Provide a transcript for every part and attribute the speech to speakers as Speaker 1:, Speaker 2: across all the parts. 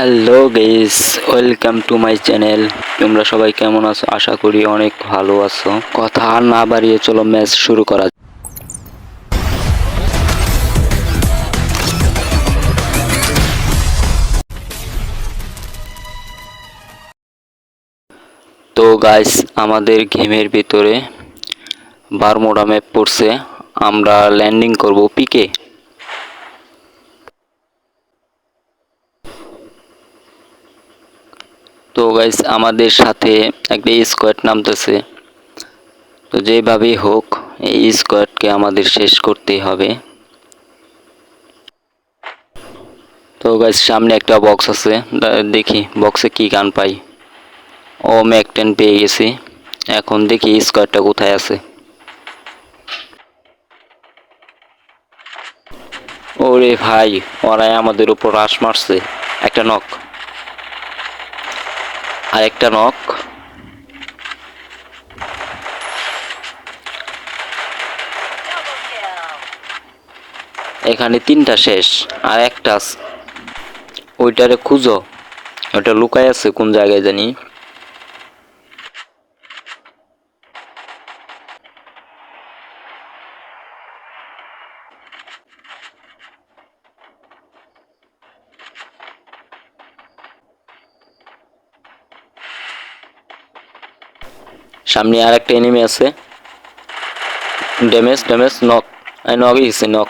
Speaker 1: Hello guys, welcome to my channel. তোমরা সবাই কেমন আছো? আশা করি অনেক ভালো আছো। কথা আর না বাড়িয়ে চলো ম্যাচ শুরু করা তো গাইস, আমাদের গেমের ভিতরে বারমোডা ম্যাপ পড়ছে। আমরা ল্যান্ডিং করব পিকে তো গাইস আমাদের সাথে একটা স্কোয়াড নামতেছে। তো যেভাবেই হোক, এই স্কোয়াডকে আমাদের শেষ করতেই হবে। তো গাইস সামনে একটা বক্স আছে। দেখি বক্সে কি গান পাই। ও ম্যাক টেন পেয়ে গেছি। এখন দেখি স্কোয়াডটা কোথায় আছে। ওরে ভাই, ওরাই আমাদের উপর রাশ মারছে। একটা নক আর একটা নক এখানে তিনটা শেষ, আর একটা। ওইটারে খুঁজো। ওটা লুকায় আছে কোন জায়গায় জানি। সামনে আর একটা এনিমি আছে ড্যামেজ ড্যামেজ নক নকই গেছে নক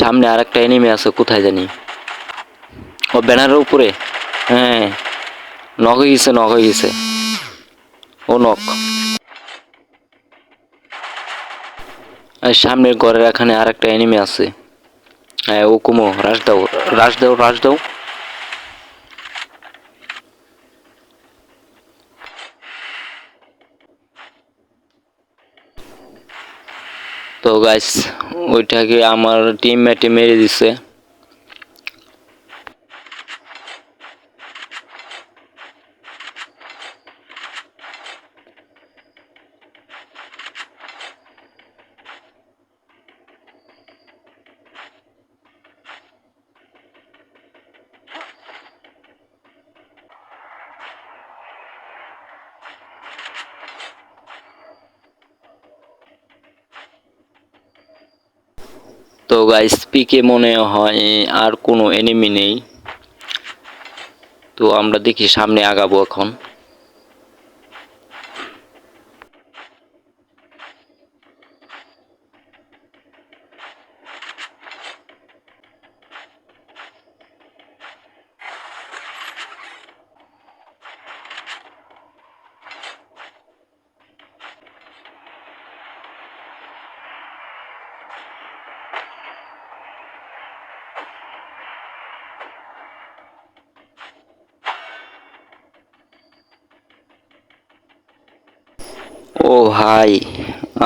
Speaker 1: সামনে আর একটা এনিমি আছে, কোথায় জানি। ও ব্যানারের উপরে। হ্যাঁ নখ হয়ে গেছে নখ হয়ে গেছে ও নখ। সামনের ঘরের এখানে আর একটা এনিমি আছে। হ্যাঁ ও কুমো রাশ দাও রাশ দাও রাশ দাও তো গাইস ওইটাকে আমার টিম মেটে মেরে দিছে। তো গাইস পিকে মনে হয় আর কোনো এনিমি নেই। তো আমরা দেখি সামনে আগাবো এখন। ও ভাই,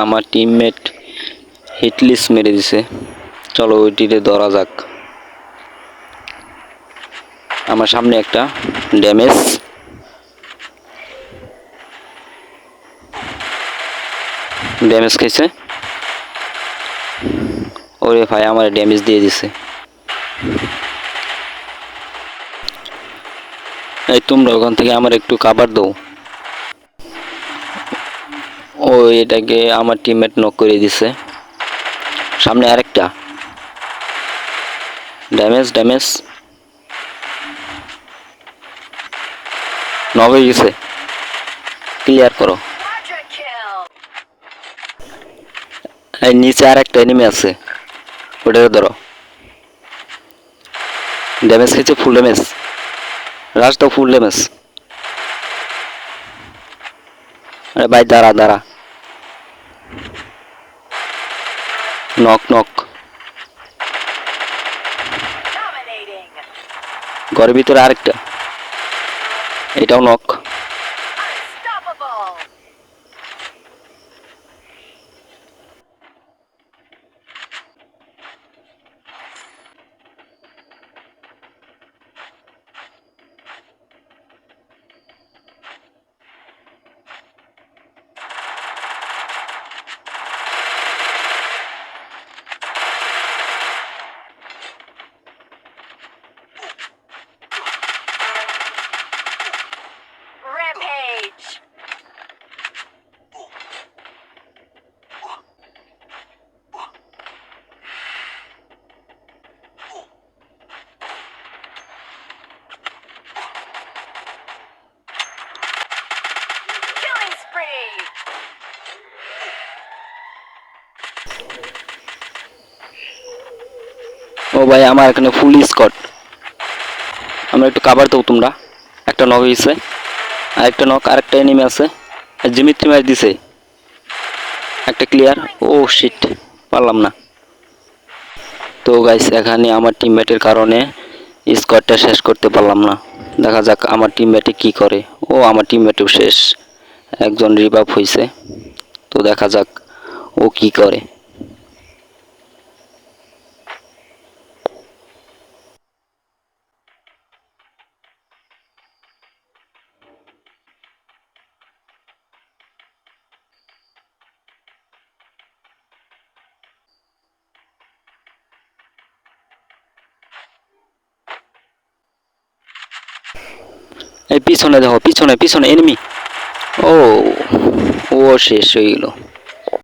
Speaker 1: আমার টিমমেট হিটলিস মেরে দিছে। চলো ওইটিতে ধরা যাক। আমার সামনে একটা ড্যামেজ ড্যামেজ খাইছে ওরে ভাই, আমার ড্যামেজ দিয়ে দিছে। এই তোমরা ওখান থেকে আমার একটু কাবার দাও। ও এটাকে আমার টিমমেট নক করে দিছে। সামনে আরেকটা। ড্যামেজ ড্যামেজ নক হয়ে গেছে। ক্লিয়ার করো। এই নিচে আর একটা এনিমি আছে। ওটাকে ধরো। ড্যামেজ খেয়েছে ফুল ড্যামেজ রাজ ফুল ড্যামেজ আরে ভাই, দাঁড়া দাঁড়া। Knock knock! ঘরের ভিতরে আরেকটা। এটাও নক ও ভাই, আমার এখানে ফুল স্কট আমরা একটু কাবার দেবো তোমরা। একটা নক হয়েছে আরেকটা নক আরেকটা এনিমি আছে। আর জিমিত্রি মার দিছে। একটা ক্লিয়ার ও শিট পারলাম না। তো গাইস এখানে আমার টিমমেটের কারণে স্কোয়াডটা শেষ করতে পারলাম না। দেখা যাক আমার টিমমেটে কি করে। ও, আমার টিমমেটেও শেষ। একজন রিভাব হয়েছে তো দেখা যাক ও কি করে এই পিছনে দেখো পিছনে পিছনে এনিমি ও ও শেষ হয়ে গেল